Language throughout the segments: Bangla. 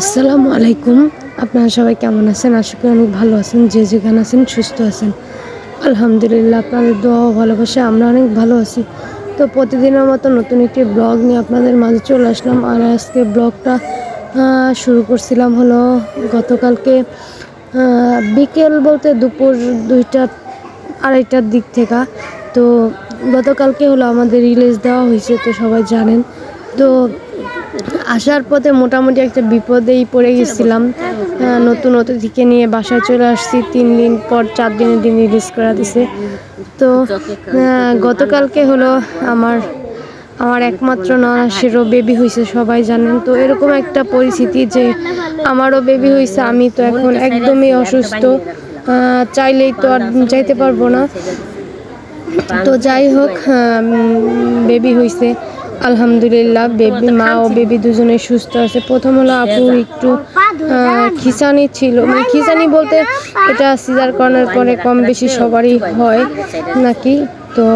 আসসালামু আলাইকুম। আপনারা সবাই কেমন আছেন? আশা করি অনেক ভালো আছেন, যে যেখানে আছেন সুস্থ আছেন। আলহামদুলিল্লাহ, আপনাদের দোয়া ভালোবাসা আমরা অনেক ভালো আছি। তো প্রতিদিনের মতো নতুন একটি ব্লগ নিয়ে আপনাদের মাঝে চলে আসলাম। আর আজকে ব্লগটা শুরু করছিলাম হলো গতকালকে বিকেল বলতে দুপুর দুইটা, আড়াইটার দিক থেকে। তো গতকালকে হলো আমাদের রিলিজ দেওয়া হয়েছে, তো সবাই জানেন। তো আসার পথে মোটামুটি একটা বিপদেই পড়ে গেছিলাম। আহ, নতুন অতিথিকে নিয়ে বাসায় চলে আসছি। তিন দিন পর চার দিনের দিন রিলিজ করা দিছে। তো গতকালকে হলো আমার আমার একমাত্র ননাসেরও বেবি হয়েছে সবাই জানেন। তো এরকম একটা পরিস্থিতি যে আমারও বেবি হয়েছে আমি তো এখন একদমই অসুস্থ। চাইলেই তো আর যাইতে পারব না। তো যাই হোক বেবি হয়েছে আলহামদুলিল্লাহ, বেবি মা ও বেবি দুজনে সুস্থ আছে। প্রথম হলো আপু একটু খিসানি ছিল। মানে খিসানি বলতে এটা সিজার করানোর পরে কম বেশি সবারই হয় নাকি? তো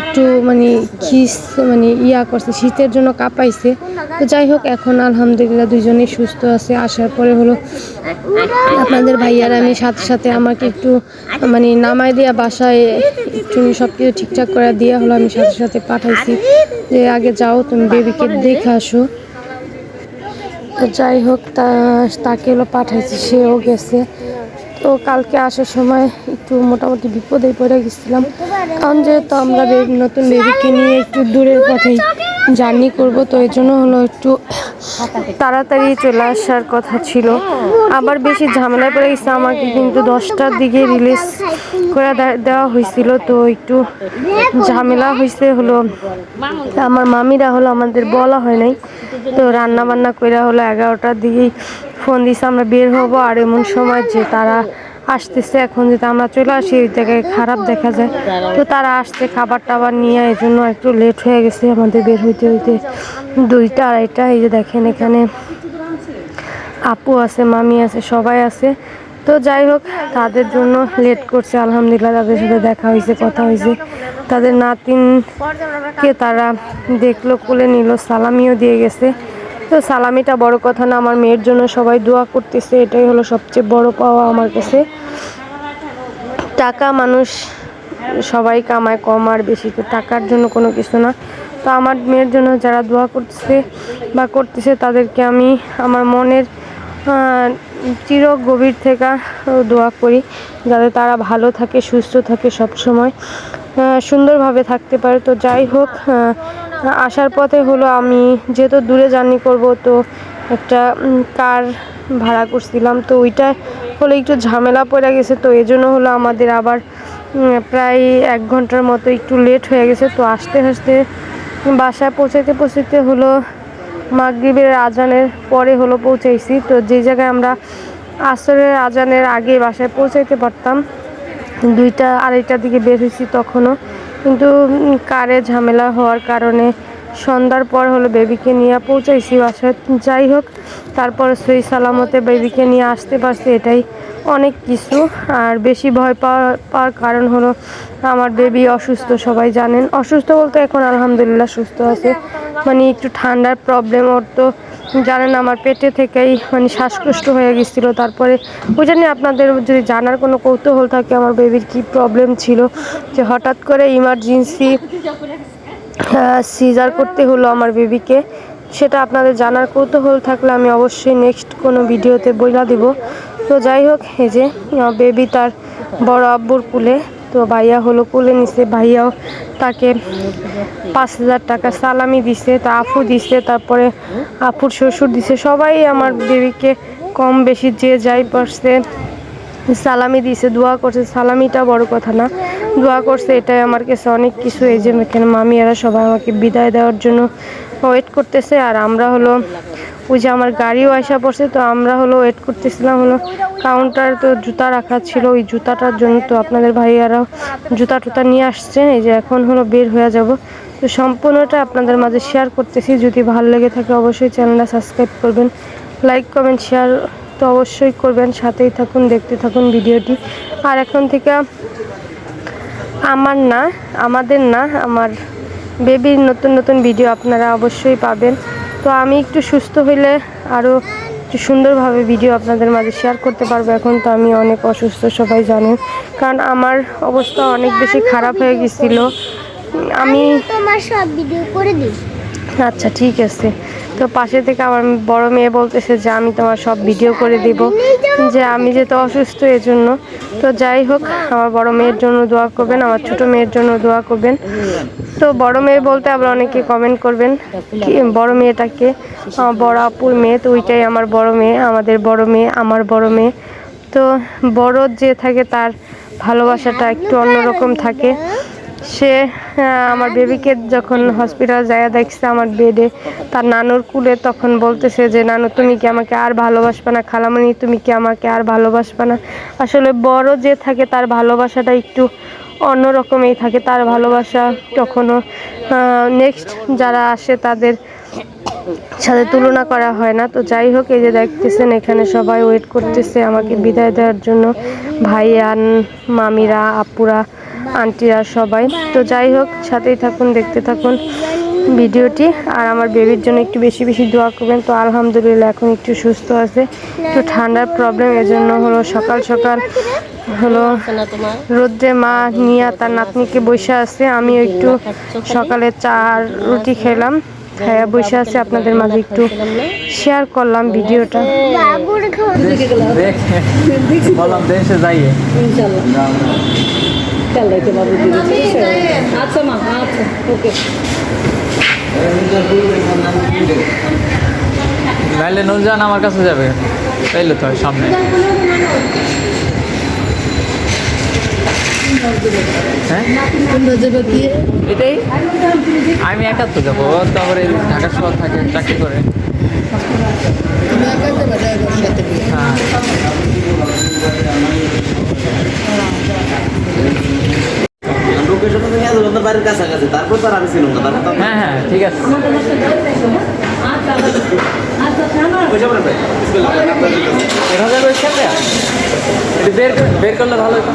একটু মানে খিস মানে ইয়া করছে শীতের জন্য কাঁপাইছে। তো যাই হোক এখন আলহামদুলিল্লাহ দুজনেই সুস্থ আছে আসার পরে হলো আপনাদের ভাইয়ার আমি সাথে সাথে আমাকে একটু মানে নামাই দেওয়া বাসায় একটু সব কিছু ঠিকঠাক করে দেওয়া হলো আমি সাথে সাথে পাঠাইছি যে আগে যাও তুমি বেবিকে দেখে আসো। তো যাই হোক তা তাকে হলো পাঠাইছি সেও গেছে। তো কালকে আসার সময় একটু মোটামুটি বিপদে পড়ে গেছিলাম। কারণ যেহেতু আমরা নতুন বেবিকে নিয়ে একটু দূরের পথেই জার্নি করব, তো এই জন্য হলো একটু তাড়াতাড়ি চলে আসার কথা ছিল। আবার বেশি ঝামেলায় পড়ে গেছে, আমাকে কিন্তু দশটার দিকে রিলিজ করে দেওয়া হয়েছিল, তো একটু ঝামেলা হয়েছে হলো। আমার মামিরা হলো আমাদের বলা হয় নাই, তো রান্না বান্না করে হলো এগারোটার দিকেই ফোন দিছে, আমরা বের হব আর এমন সময় যে তারা আসতেছে, এখন যদি আমরা চলে আসি ওই জায়গায় খারাপ দেখা যায়। তো তারা আসছে, খাবার টাবার নিয়ে এই জন্য একটু লেট হয়ে গেছে আমাদের বের হইতে হইতে। দুইটা, আড়াইটা, এই যে দেখেন এখানে আপু আছে, মামি আছে, সবাই আছে। তো যাই হোক, তাদের জন্য লেট করছে, আলহামদুলিল্লাহ, তাদের সাথে দেখা হয়েছে, কথা হয়েছে। তাদের নাতিনকে তারা দেখল, কোলে নিল, সালামিও দিয়ে গেছে। তো সালামিটা বড় কথা না, আমার মেয়ের জন্য সবাই দোয়া করতেছে, এটাই হলো সবচেয়ে বড় পাওয়া আমার কাছে। টাকা মানুষ সবাই কামায় কম আর বেশি, তো টাকার জন্য কোনো কিছু না। তো আমার মেয়ের জন্য যারা দোয়া করতেছে বা করতেছে, তাদেরকে আমি আমার মনের চির গভীর থেকে দোয়া করি, যাতে তারা ভালো থাকে, সুস্থ থাকে সব সময় সুন্দরভাবে থাকতে পারে। তো যাই হোক আসার পথে হলো আমি যেহেতু দূরে জার্নি করব, তো একটা কার ভাড়া করছিলাম। তো ওইটা হলো একটু ঝামেলা পড়ে গেছে, তো এই জন্য হলো আমাদের আবার প্রায় এক ঘণ্টার মতো একটু লেট হয়ে গেছে। তো আসতে আসতে বাসায় পৌঁছাইতে পৌঁছাতে হলো মাগরিবের আজানের পরে হলো পৌঁছাইছি। তো যে জায়গায় আমরা আসরের আজানের আগে বাসায় পৌঁছাইতে পারতাম, দুইটা, আড়াইটার দিকে বের হয়েছি তখনও। কিন্তু কারে ঝামেলা হওয়ার কারণে সন্ধ্যার পর হলো বেবিকে নিয়ে পৌঁছাইছি বাসায়। যাই হোক, তারপর সই সালামতে বেবিকে নিয়ে আসতে পারছি, এটাই অনেক কিছু। আর বেশি ভয় পাওয়ার পাওয়ার কারণ হলো আমার বেবি অসুস্থ, সবাই জানেন। অসুস্থ বলতে এখন আলহামদুলিল্লাহ সুস্থ আছে। মানে একটু ঠান্ডার প্রবলেম ওর তো জানেন আমার পেটে থেকেই মানে শ্বাসকষ্ট হয়ে গেছিল। তারপরে ওই জন্য আপনাদের যদি জানার কোনো কৌতূহল থাকে, আমার বেবির কি প্রবলেম ছিল, যে হঠাৎ করে ইমার্জেন্সি সিজার করতে হলো আমার বেবিকে সেটা আপনাদের জানার কৌতূহল থাকলে আমি অবশ্যই নেক্সট কোনো ভিডিওতে বইলা দিব। তো যাই হোক, এই যে বেবি তার বড় আব্বুর কুলে তো ভাইয়া হলো কুলে নিছে, ভাইয়াও তাকে পাঁচ হাজার টাকা সালামি দিছে, তা আফু দিছে, তারপরে আফুর শ্বশুর দিছে। সবাই আমার বেবিকে কম বেশি যে যাই পারছে সালামি দিছে, দোয়া করছে। সালামিটা বড় কথা না, দোয়া করছে, এটাই আমার কাছে অনেক কিছু। এই যে এখানে মামিয়ারা সবাই আমাকে বিদায় দেওয়ার জন্য ওয়েট করতেছে। আর আমরা হলো ওই যে আমার গাড়িও আসা পড়ছে, তো আমরা হলো ওয়েট করতেছিলাম হলো কাউন্টার তো জুতা রাখা ছিল, ওই জুতাটার জন্য তো আপনাদের ভাইয়ারাও জুতা টুতা নিয়ে আসছেন এই যে এখন হলো বের হয়ে যাব। তো সম্পূর্ণটা আপনাদের মাঝে শেয়ার করতেছি, যদি ভালো লেগে থাকে অবশ্যই চ্যানেলটা সাবস্ক্রাইব করবেন লাইক কমেন্ট শেয়ার তো অবশ্যই করবেন, সাথেই থাকুন, দেখতে থাকুন ভিডিওটি। আর এখন থেকে আমার না, আমাদের না, আমার বেবির নতুন নতুন ভিডিও আপনারা অবশ্যই পাবেন। তো আমি একটু সুস্থ হইলে আরও একটু সুন্দরভাবে ভিডিও আপনাদের মাঝে শেয়ার করতে পারব। এখন তো আমি অনেক অসুস্থ সবাই জানেন কারণ আমার অবস্থা অনেক বেশি খারাপ হয়ে গেছিল। আমি তোমার সব ভিডিও করে দিই। আচ্ছা ঠিক আছে। তো পাশে থেকে আমার বড় মেয়ে বলতেছে যে, আমি তোমার সব ভিডিও করে দিব, যে আমি যেহেতু অসুস্থ এর জন্য তো যাই হোক, আমার বড় মেয়ের জন্য দোয়া করবেন, আমার ছোট মেয়ের জন্য দোয়া করবেন। তো বড় মেয়ে বলতে আবার অনেকে কমেন্ট করবেন, কি বড় মেয়েটাকে বড় আপুর মেয়ে, তো ওইটাই আমার বড় মেয়ে, আমাদের বড় মেয়ে, আমার বড় মেয়ে। তো বড় যে থাকে তার ভালোবাসাটা একটু অন্যরকম থাকে। সে আমার বেবিকে যখন হসপিটাল যায় দেখছে আমার বেডে তার নানুর কুলে তখন বলতেছে যে, নানু, তুমি কি আমাকে আর ভালোবাসবে না? খালামণি তুমি কি আমাকে আর ভালোবাসবে না? আসলে বড় যে থাকে, তার ভালোবাসাটা একটু অন্যরকমই থাকে। তার ভালোবাসা কখনো নেক্সট যারা আসে, তাদের সাথে তুলনা করা হয় না। তো যাই হোক, এই যে দেখতেছেন, এখানে সবাই ওয়েট করতেছে আমাকে বিদায় দেওয়ার জন্য। ভাইয়ান মামিরা, আপুরা আন্টিরা সবাই। তো যাই হোক সাথেই থাকুন দেখতে থাকুন ভিডিওটি। আর আমার বেবির জন্য একটু বেশি বেশি দোয়া করবেন। তো আলহামদুলিল্লাহ এখন একটু সুস্থ আছে। একটু ঠান্ডার প্রবলেম এজন্য হলো সকাল সকাল হলো রোদ্রে মা নিয়া তার নাতনিকে বসে আছে। আমি একটু সকালে চা আর রুটি খেলাম। খাইয়া বসে আছে। আপনাদের মাঝে একটু শেয়ার করলাম ভিডিওটা। দেখ বললাম দেশে যাইয়ে। ঠিক আছে? আচ্ছা মা আচ্ছা ওকে। নাইলে নুরজান আমার কাছে যাবে। তাইলে তো হয় সামনে। হ্যাঁ? এটাই? আমি একা তো যাব ও তো আবার এই ঢাকা শহর থাকে চাকরি করে। হ্যাঁ। ওদের বাড়ির কাছাকাছি, তারপর তো আর আমি ছিলাম না, তারপর হ্যাঁ হ্যাঁ ঠিক আছে। খেতে একটু বের বের করলে ভালো হতো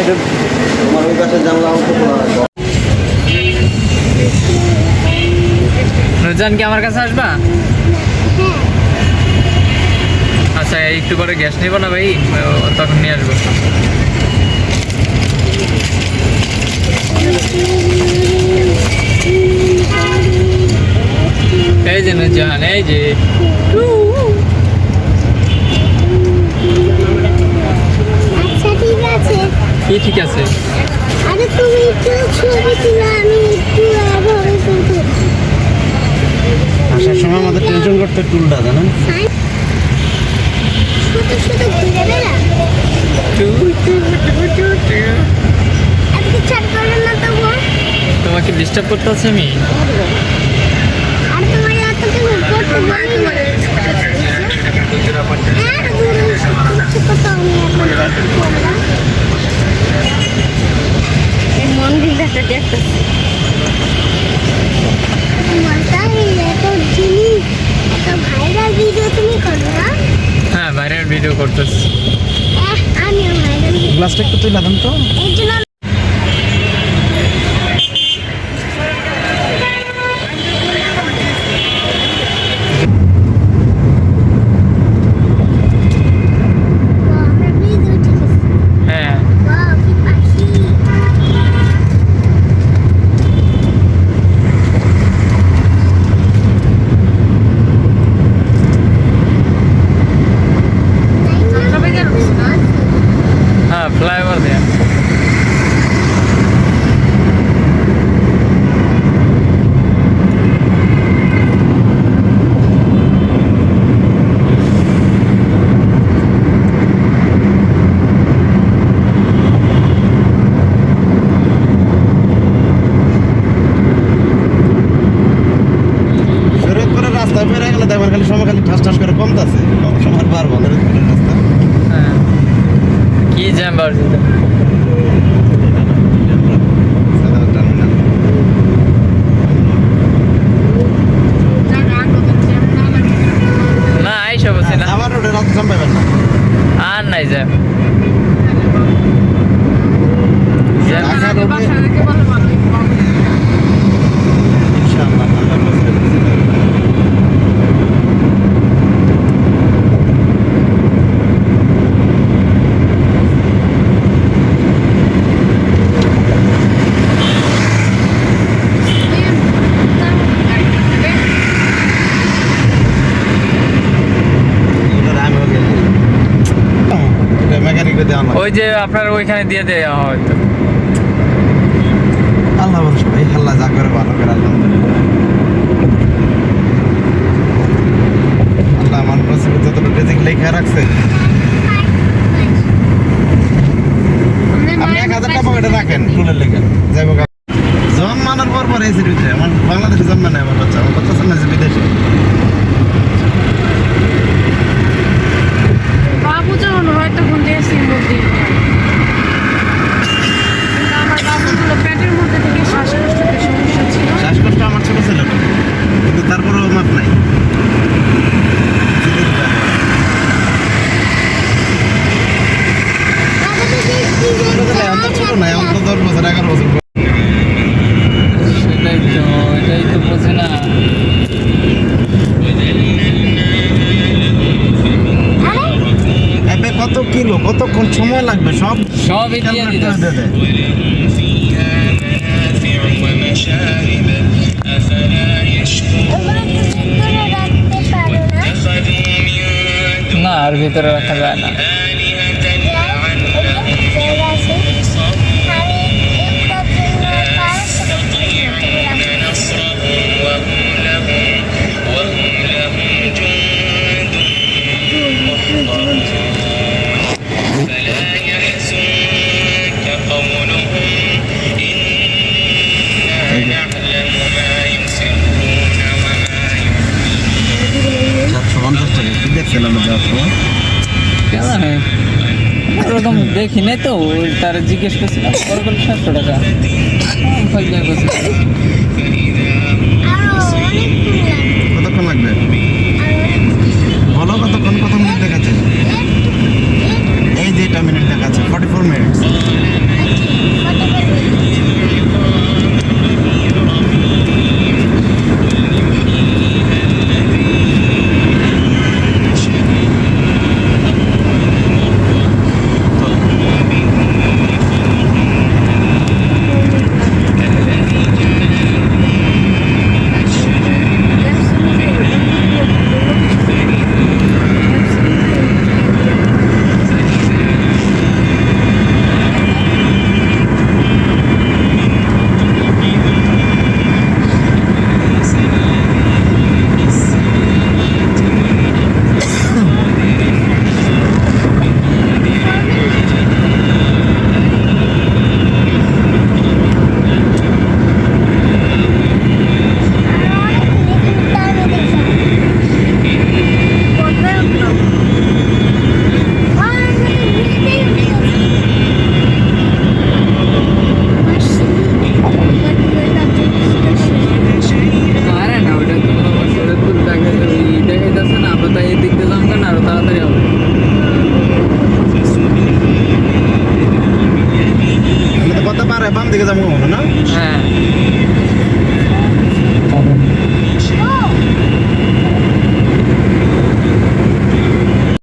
একটু আমার ওই পাশে জানলা অল্প খোলা হয়। নুরজান কি আমার কাছে আসবা? আচ্ছা একটু পরে গ্যাস নিব না ভাই তখন নিয়ে আসব। এই যে নুরজান এই যে। আচ্ছা ঠিক আছে। কি ঠিক আছে? আরে তুমি একটু ছবি তুলো আমি আসার সময় আমাদের টেনশন করতে টুলটা জানেন? তোমাকে ডিস্টার্ব করতে আছে আমি? মন্দিরটা দেখতেছি। ভাইরাল ভিডিও তুমি করো না? হ্যাঁ বাইরের ভিডিও করতেছি। আমিও ভাইরাল গ্লাসটা একটু তুলে দেন তো। এর জন্য যাওয়ার না আইসা বসে না। আর নাই যা। ওই যে আপনার ওইখানে দিয়ে দেওয়া হ্যাঁ, হয়তো। আল্লাহ ভরসা ভাই আল্লাহ যা করে ভালো করে, আলহামদুলিল্লাহ। আল্লাহ আমার নসিবে যতটা রেজিক লেখা রাখছে কতক্ষণ সময় লাগবে সব? সব না আর ভিতরে রাখা যায় না। মানে আমি ওরকম দেখি নাই তো তার জিজ্ঞেস করছিলাম পরে বলল সাতশো টাকা? হ্যাঁ, কতক্ষণ লাগবে? বলো কতক্ষণ কত মিনিট দেখাচ্ছে। এই যে এটা মিনিট দেখাচ্ছে ফর্টি ফোর মিনিট